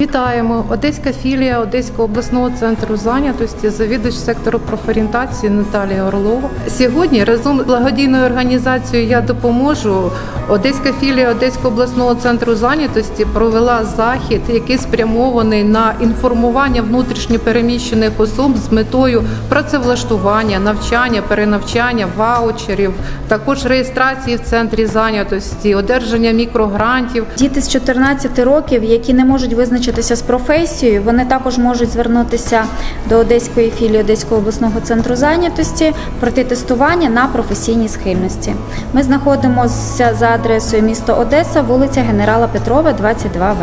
Вітаємо! Одеська філія Одеського обласного центру зайнятості, завідувач сектору профорієнтації Наталія Орлова. Сьогодні разом з благодійною організацією Я допоможу. Одеська філія Одеського обласного центру зайнятості провела захід, який спрямований на інформування внутрішньопереміщених особ з метою працевлаштування, навчання, перенавчання, ваучерів, також реєстрації в центрі зайнятості, одержання мікрогрантів. Діти з 14 років, які не можуть визначитися з професією, вони також можуть звернутися до Одеської філії Одеського обласного центру зайнятості пройти тестування на професійні схильності. Ми знаходимося за адресою місто Одеса, вулиця Генерала Петрова, 22В.